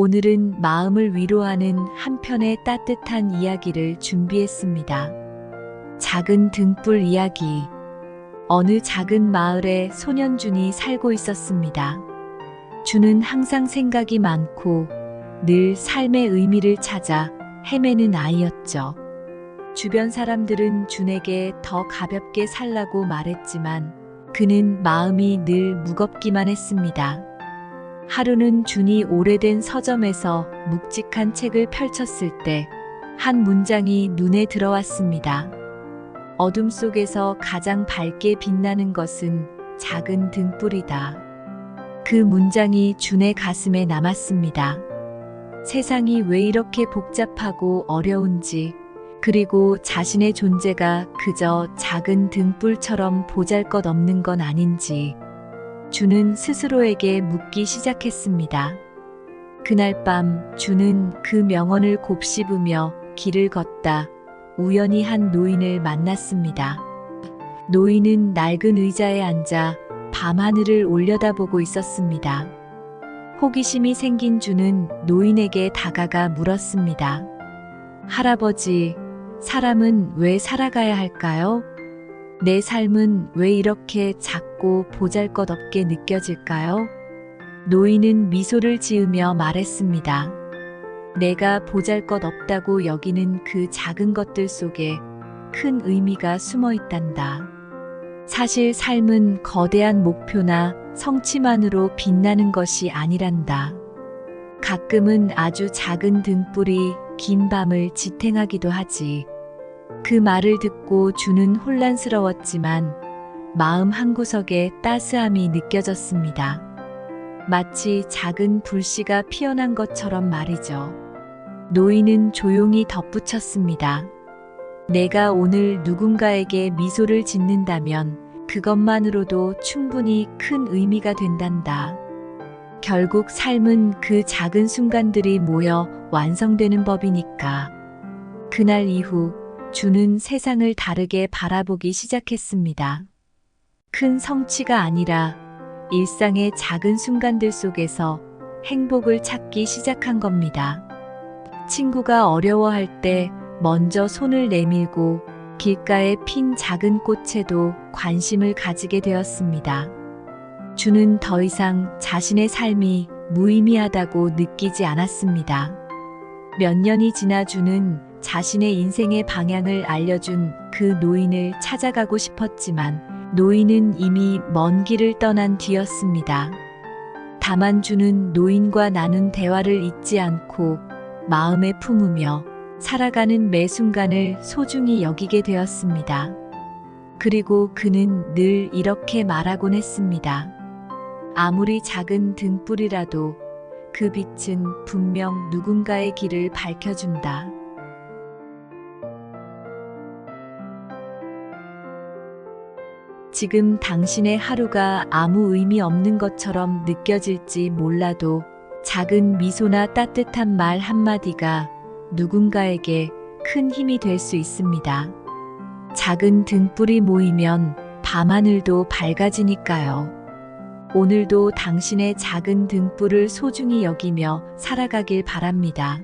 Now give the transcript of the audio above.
오늘은 마음을 위로하는 한 편의 따뜻한 이야기를 준비했습니다. 작은 등불 이야기. 어느 작은 마을에 소년준이 살고 있었습니다. 준은 항상 생각이 많고 늘 삶의 의미를 찾아 헤매는 아이였죠. 주변 사람들은 준에게 더 가볍게 살라고 말했지만 그는 마음이 늘 무겁기만 했습니다. 하루는 준이 오래된 서점에서 묵직한 책을 펼쳤을 때 한 문장이 눈에 들어왔습니다. 어둠 속에서 가장 밝게 빛나는 것은 작은 등불이다. 그 문장이 준의 가슴에 남았습니다. 세상이 왜 이렇게 복잡하고 어려운지, 그리고 자신의 존재가 그저 작은 등불처럼 보잘 것 없는 건 아닌지, 주는 스스로에게 묻기 시작했습니다. 그날 밤 주는 그 명언을 곱씹으며 길을 걷다 우연히 한 노인을 만났습니다. 노인은 낡은 의자에 앉아 밤하늘을 올려다보고 있었습니다. 호기심이 생긴 주는 노인에게 다가가 물었습니다. 할아버지, 사람은 왜 살아가야 할까요? 내 삶은 왜 이렇게 작고 보잘 것 없게 느껴질까요? 노인은 미소를 지으며 말했습니다. 내가 보잘 것 없다고 여기는 그 작은 것들 속에 큰 의미가 숨어 있단다. 사실 삶은 거대한 목표나 성취만으로 빛나는 것이 아니란다. 가끔은 아주 작은 등불이 긴 밤을 지탱하기도 하지. 그 말을 듣고 주는 혼란스러웠지만 마음 한구석에 따스함이 느껴졌습니다. 마치 작은 불씨가 피어난 것처럼 말이죠. 노인은 조용히 덧붙였습니다. 내가 오늘 누군가에게 미소를 짓는다면 그것만으로도 충분히 큰 의미가 된단다. 결국 삶은 그 작은 순간들이 모여 완성되는 법이니까. 그날 이후 주는 세상을 다르게 바라보기 시작했습니다. 큰 성취가 아니라 일상의 작은 순간들 속에서 행복을 찾기 시작한 겁니다. 친구가 어려워할 때 먼저 손을 내밀고 길가에 핀 작은 꽃에도 관심을 가지게 되었습니다. 주는 더 이상 자신의 삶이 무의미하다고 느끼지 않았습니다. 몇 년이 지나 주는 자신의 인생의 방향을 알려준 그 노인을 찾아가고 싶었지만 노인은 이미 먼 길을 떠난 뒤였습니다. 다만 주는 노인과 나눈 대화를 잊지 않고 마음에 품으며 살아가는 매 순간을 소중히 여기게 되었습니다. 그리고 그는 늘 이렇게 말하곤 했습니다. 아무리 작은 등불이라도 그 빛은 분명 누군가의 길을 밝혀준다. 지금 당신의 하루가 아무 의미 없는 것처럼 느껴질지 몰라도 작은 미소나 따뜻한 말 한마디가 누군가에게 큰 힘이 될 수 있습니다. 작은 등불이 모이면 밤하늘도 밝아지니까요. 오늘도 당신의 작은 등불을 소중히 여기며 살아가길 바랍니다.